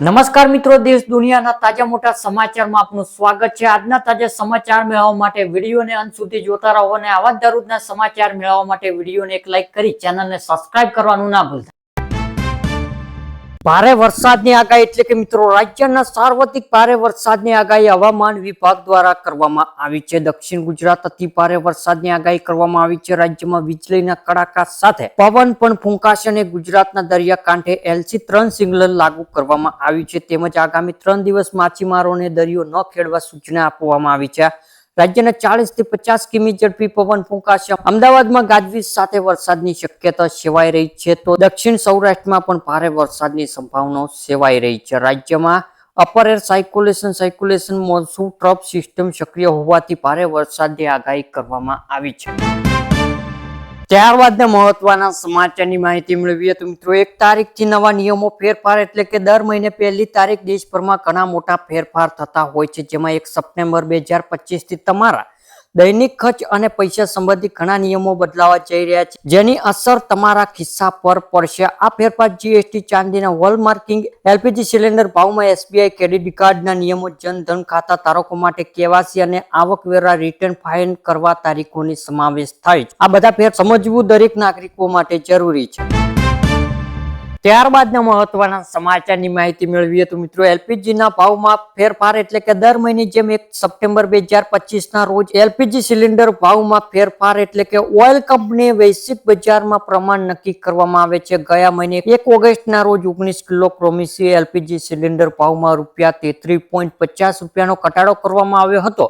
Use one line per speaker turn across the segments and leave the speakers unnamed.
નમસ્કાર મિત્રો, દેશ દુનિયાના તાજા મોટા સમાચારમાં આપનું સ્વાગત છે. આજના તાજા સમાચાર મેળવવા માટે વિડીયોને અંત સુધી જોતા રહો અને આવા જ દરરોજના સમાચાર મેળવવા માટે વિડીયોને એક લાઈક કરી ચેનલને સબસ્ક્રાઇબ કરવાનું ના ભૂલતા. ભારે વરસાદની આગાહી એટલે કે મિત્રો રાજ્યના સાર્વત્રિક ભારે વરસાદની આગાહી હવામાન વિભાગ દ્વારા કરવામાં આવી છે. દક્ષિણ ગુજરાત અતિ ભારે વરસાદની આગાહી કરવામાં આવી છે. રાજ્યમાં વીજળીના કડાકા સાથે પવન પણ ફૂંકાશે અને ગુજરાતના દરિયાકાંઠે એલસી ત્રણ સિગ્નલ લાગુ કરવામાં આવ્યું છે. તેમજ આગામી ત્રણ દિવસ માછીમારોને દરિયો ન ખેડવા સૂચના આપવામાં આવી છે. રાજ્યના ચાલીસથી પચાસ કિમી ઝડપી પવન ફૂંકાશે. અમદાવાદમાં ગાજવીજ સાથે વરસાદની શક્યતા સેવાઈ રહી છે તો દક્ષિણ સૌરાષ્ટ્રમાં પણ ભારે વરસાદની સંભાવનાઓ સેવાઈ રહી છે. રાજ્યમાં upper air circulation circulation monsoon trough system સક્રિય હોવાથી ભારે વરસાદની આગાહી કરવામાં આવી છે. ત્યારબાદના મહત્વના સમાચારની માહિતી મેળવીએ તો મિત્રો, એક તારીખથી નવા નિયમો ફેરફાર એટલે કે દર મહિને પહેલી તારીખ દેશભરમાં ઘણા મોટા ફેરફાર થતા હોય છે. જેમાં એક સપ્ટેમ્બર બે હજારથી તમારા દૈનિક ખર્ચ અને પૈસા સંબંધિત ઘણા નિયમો બદલાવા જઈ રહ્યા છે. જેની અસર તમારા ખિસ્સા પર પડશે. આ ફેરફાર જીએસટી ચાંદીના વોલ માર્કિંગ એલપીજી સિલિન્ડર ભાવમાં એસબીઆઈ ક્રેડિટ કાર્ડના નિયમો જનધન ખાતા ધારકો માટે કેવાસી અને આવકવેરા રિટર્ન ફાઇલ કરવા તારીખોની સમાવેશ થાય છે. આ બધા ફેર સમજવું દરેક નાગરિકો માટે જરૂરી છે. ત્યારબાદના મહત્વના સમાચારની માહિતી મેળવીએ તો મિત્રો, એલપીજીના ભાવમાં ફેરફાર એટલે કે દર મહિને જેમ એક સપ્ટેમ્બર બે હજાર પચીસના રોજ એલપીજી સિલિન્ડર ભાવમાં ફેરફાર એટલે કે ઓઇલ કંપની વૈશ્વિક બજારમાં પ્રમાણ નક્કી કરવામાં આવે છે. ગયા મહિને એક ઓગસ્ટના રોજ ઓગણીસ કિલો પ્રોમિસી એલપીજી સિલિન્ડર ભાવમાં રૂપિયા તેત્રીસ પોઈન્ટ પચાસ રૂપિયાનો ઘટાડો કરવામાં આવ્યો હતો.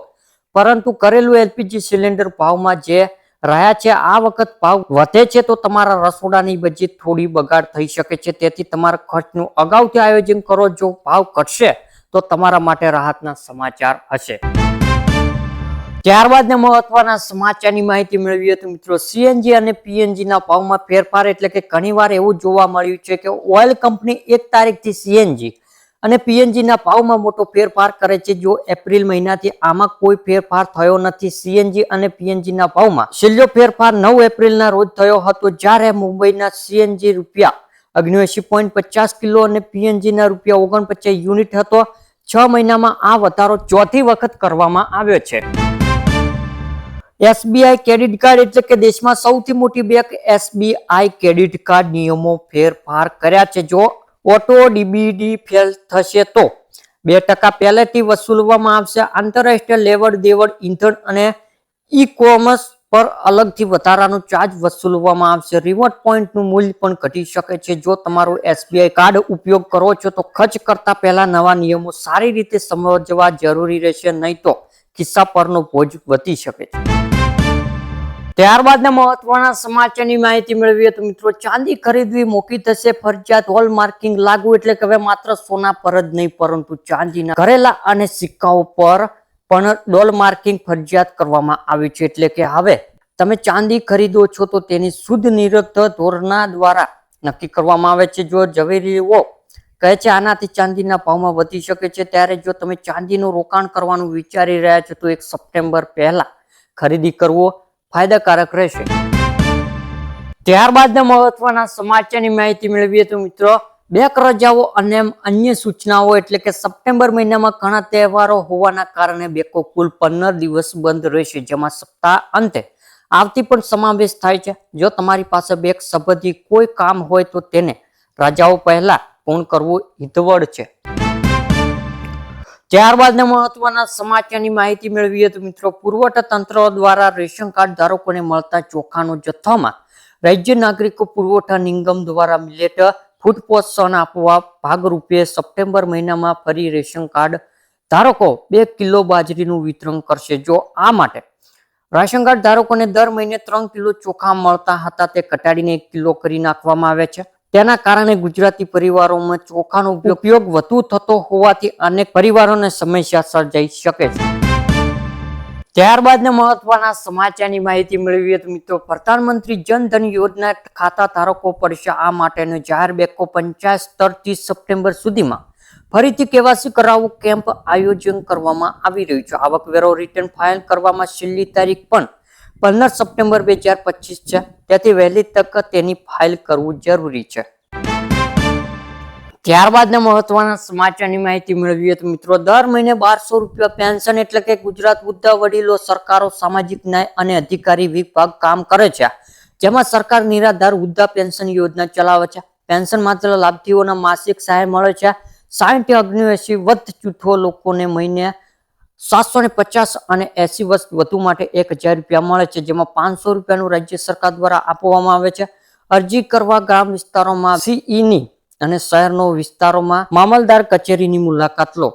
પરંતુ કરેલું એલપીજી સિલિન્ડર ભાવમાં જે રહ્યા છે. આ વખત ભાવ વધે છે તો તમારા રસોડાની બજેટ થોડી બગાડ થઈ શકે છે. તેથી તમારા ખર્ચનું અગાઉથી આયોજન કરો. જો ભાવ ઘટશે તો તમારા માટે રાહતના સમાચાર હશે. ત્યારબાદના મહત્વના સમાચારની માહિતી મેળવી હતી મિત્રો સીએનજી અને પીએનજી ના ભાવમાં ફેરફાર એટલે કે ઘણીવાર એવું જોવા મળ્યું છે કે ઓઇલ કંપની એક તારીખથી સીએનજી અને પીએનજીના ભાવમાં મોટો ફેરફાર કરે છે. જો એપ્રિલ મહિનાથી આમાં કોઈ ફેરફાર થયો નથી. સીએનજી અને પીએનજીના ભાવમાં છેલ્લો ફેરફાર નવ એપ્રિલના રોજ થયો હતો, જ્યારે મુંબઈના સીએનજી રૂપિયા અગ્નેસી પોઈન્ટ પચાસ કિલો અને પીએનજીના રૂપિયા ઓગણપચાસ યુનિટ હતો. છ મહિનામાં આ વધારો ચોથી વખત કરવામાં આવ્યો છે. એસબીઆઈ ક્રેડિટ કાર્ડ એટલે કે દેશમાં સૌથી મોટી બેંક એસબીઆઈ ક્રેડિટ કાર્ડ નિયમો ફેરફાર કર્યા છે. જો ઓટો ડીબીડી ફેલ થશે તો બે ટકા પહેલેથી વસૂલવામાં આવશે આંતરરાષ્ટ્રીય લેવડ દેવડ ઇંધણ અને ઈ કોમર્સ પર અલગથી વધારાનો ચાર્જ વસૂલવામાં આવશે. રિવોર્ડ પોઈન્ટનું મૂલ્ય પણ ઘટી શકે છે. જો તમારું એસબીઆઈ કાર્ડ ઉપયોગ કરો છો તો ખર્ચ કરતા પહેલા નવા નિયમો સારી રીતે સમજવા જરૂરી રહેશે, નહીં તો ખિસ્સા પરનો બોજ વધી શકે છે. ત્યારબાદના મહત્વના સમાચારની માહિતી મેળવીએ તો મિત્રો, ચાંદી ખરીદવી મોકી થશે, ફરજિયાત હોલ માર્કિંગ લાગુ એટલે કે હવે માત્ર સોના પર જ નહીં, પરંતુ ચાંદીના ઘરેલા અને સિક્કાઓ પર પણ ડોલ માર્કિંગ ફરજિયાત કરવામાં આવ્યું છે. એટલે કે હવે તમે ચાંદી ખરીદો છો તો તેની શુદ્ધ નિરક્ત ધોરણા દ્વારા નક્કી કરવામાં આવે છે. જો ઝવેરીઓ કહે છે, આનાથી ચાંદીના ભાવમાં વધી શકે છે ત્યારે જો તમે ચાંદીનું રોકાણ કરવાનું વિચારી રહ્યા છો, તો એક સપ્ટેમ્બર પહેલા ખરીદી કરવો ફાયદાકારક રહેશે. ત્યારબાદના મહત્વના સમાચારની માહિતી મેળવીએ તો મિત્રો બેંક રજાઓ અને અન્ય સૂચનાઓ એટલે કે સપ્ટેમ્બર મહિનામાં ઘણા તહેવારો હોવાના કારણે બેંકો કુલ પંદર દિવસ બંધ રહેશે, જેમાં સપ્તાહ અંતે આવતી પણ સમાવેશ થાય છે. જો તમારી પાસે બેંક સંબંધી કોઈ કામ હોય તો તેને રજાઓ પહેલા પૂર્ણ કરવું હિતવડ છે. ત્યારબાદના મહત્વના સમાચારની માહિતી મેળવીએ તો મિત્રો પુરવઠા તંત્ર દ્વારા રેશન કાર્ડ ધારકોને મળતા ચોખાનો જથ્થામાં રાજ્ય નાગરિકો પુરવઠા નિગમ દ્વારા મિલેટ ફૂડ પોષણ આપવા ભાગરૂપે સપ્ટેમ્બર મહિનામાં ફરી રેશન કાર્ડ ધારકો બે કિલો બાજરીનું વિતરણ કરશે. જો આ માટે રાશન કાર્ડ ધારકોને દર મહિને ત્રણ કિલો ચોખા મળતા હતા તે ઘટાડીને એક કિલો કરી નાખવામાં આવે છે. તેના કારણે ગુજરાતી પરિવારોમાં ચોખાનો ઉપયોગ વધુ થતો હોવાથી અનેક પરિવારોને સમસ્યા સર્જાઈ શકે છે. ત્યારબાદના મહત્વના સમાચારની માહિતી મેળવીએ તો મિત્રો પ્રધાનમંત્રી જનધન યોજના ખાતા ધારકો પડશે આ માટેનો જાહેર બેકો પંચાયત સ્તરથી સપ્ટેમ્બર સુધીમાં ફરીથી કેવાસી કરાવવું કેમ્પ આયોજન કરવામાં આવી રહ્યું છે. આવકવેરો રિટર્ન ફાઇલ કરવામાં છેલ્લી તારીખ પણ પંદર સપ્ટેમ્બર બે હજાર પચીસ છે. તેથી વહેલી તક તેની ફાઇલ કરવું જરૂરી છે. ત્યારબાદના મહત્વના સમાચારની માહિતી મેળવીએ તો મિત્રો, દર મહિને બારસો રૂપિયા પેન્શન એટલે કે ગુજરાત વૃદ્ધ વડીલો, સરકારો, સામાજિક ન્યાય અને અધિકારી વિભાગ કામ કરે છે. જેમાં સરકાર નિરાધાર વૃદ્ધા પેન્શન યોજના ચલાવે છે. પેન્શન માત્ર લાભાર્થીઓના માસિક સહાય મળે છે. સાહીઠ અગ્નિવેશી વધ જૂથો લોકોને મહિને સાતસો ને પચાસ અને એસી વર્ષ વધુ માટે એક હજાર રૂપિયા મળે છે, જેમાં પાંચસો રૂપિયાનું રાજ્ય સરકાર દ્વારા આપવામાં આવે છે. અરજી કરવા ગ્રામ વિસ્તારોમાં સીઈની અને શહેરનો વિસ્તારોમાં મામલદાર કચેરીની મુલાકાત લો.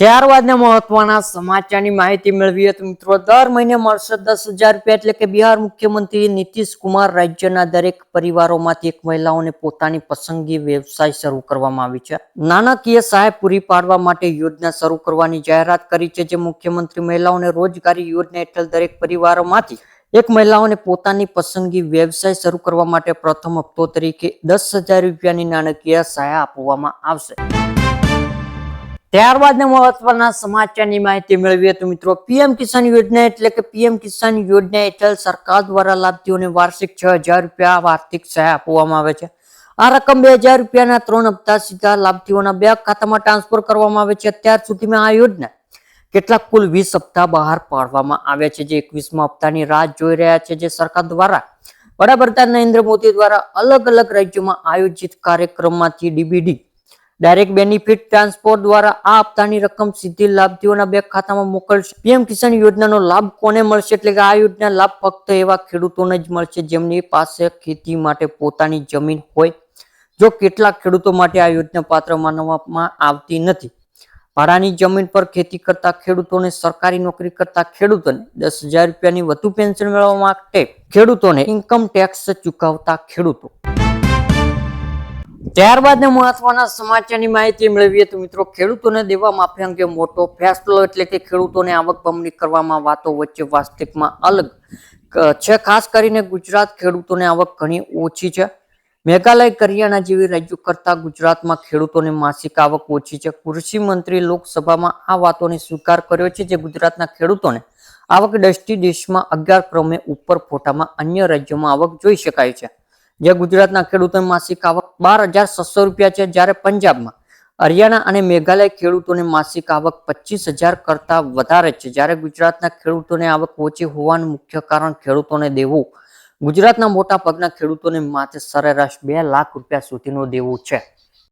ત્યારબાદના મહત્વના સમાચારની માહિતી મેળવીએ તો મિત્રો, દર મહિને મળશે દસ હજાર રૂપિયા એટલે કે બિહાર મુખ્યમંત્રી નીતિશ કુમાર રાજ્યના દરેક પરિવારોમાંથી એક મહિલાઓને પોતાની પસંદગી વ્યવસાય શરૂ કરવામાં આવી છે. નાણાકીય સહાય પૂરી પાડવા માટે યોજના શરૂ કરવાની જાહેરાત કરી છે, જે મુખ્યમંત્રી મહિલાઓને રોજગારી યોજના હેઠળ દરેક પરિવારોમાંથી એક મહિલાઓને પોતાની પસંદગી વ્યવસાય શરૂ કરવા માટે પ્રથમ હપ્તો તરીકે દસ હજાર રૂપિયાની નાણાકીય સહાય આપવામાં આવશે. ત્યારબાદના મહત્વના સમાચારની માહિતી મેળવીએ તો મિત્રો, પીએમ કિસાન યોજના એટલે કે પીએમ કિસાન યોજના હેઠળ સરકાર દ્વારા લાભાર્થીઓને વાર્ષિક છ હજાર રૂપિયા આર્થિક સહાય આપવામાં આવે છે. આ રકમ બે હજાર રૂપિયાના ત્રણ હપ્તા સીધા લાભાર્થીઓના બેંક ખાતામાં ટ્રાન્સફર કરવામાં આવે છે. અત્યાર સુધીમાં આ યોજના કેટલાક કુલ વીસ હપ્તા બહાર પાડવામાં આવ્યા છે. જે એકવીસમાં હપ્તાની રાહ જોઈ રહ્યા છે જે સરકાર દ્વારા વડાપ્રધાન નરેન્દ્ર મોદી દ્વારા અલગ અલગ રાજ્યોમાં આયોજિત કાર્યક્રમમાંથી ડીબીડી ડાયરેક્ટ બેનિફિટ ટ્રાન્સપોર્ટ દ્વારા આ હપ્તાની રકમ સીધી લાભાર્થીઓના બેંક ખાતામાં મોકલશે. પીએમ કિસાન યોજનાનો લાભ કોને મળશે? એટલે કે આ યોજના લાભ ફક્ત એવા ખેડૂતોને જ મળશે જેમની પાસે ખેતી માટે પોતાની જમીન હોય. જો કેટલાક ખેડૂતો માટે આ યોજના પાત્ર માનવામાં આવતી નથી. ભાડાની જમીન પર ખેતી કરતા ખેડૂતોને સરકારી નોકરી કરતા ખેડૂતોને દસ હજાર રૂપિયાની વધુ પેન્શન મેળવવા માટે ખેડૂતોને ઇન્કમ ટેક્સ ચૂકવતા ખેડૂતો. ત્યારબાદના મહત્વના સમાચારની માહિતી મેળવીએ તો મિત્રો, ખેડૂતોને દેવા માફી અંગે મોટો ફેસલો એટલે કે ખેડૂતોને આવક બમણી કરવામાં વાતો વચ્ચે વાસ્તવિકમાં અલગ. છે, ખાસ કરીને ગુજરાત ખેડૂતોને આવક ઘણી ઓછી છે. મેઘાલય, કરિયાણા જેવી રાજ્યો કરતા ગુજરાતમાં ખેડૂતોની માસિક આવક ઓછી છે. કૃષિ મંત્રી લોકસભામાં આ વાતોને સ્વીકાર કર્યો છે જે ગુજરાતના ખેડૂતોને આવક દ્રષ્ટિ દેશમાં અગિયાર ક્રમે ઉપર ફોટામાં અન્ય રાજ્યોમાં આવક જોઈ શકાય છે. જે ગુજરાતના ખેડૂતોની માસિક આવક બાર હજાર છસો રૂપિયા છે જ્યારે પંજાબમાં હરિયાણા અને મેઘાલય ખેડૂતોની માસિક આવક પચીસ હજાર કરતા વધારે છે. જ્યારે ગુજરાતના ખેડૂતોને આવક ઓછી હોવાનું મુખ્ય કારણ ખેડૂતોને દેવું. ગુજરાતના મોટા ભાગના ખેડૂતોને માથે સરેરાશ બે લાખ રૂપિયા સુધીનું દેવું છે.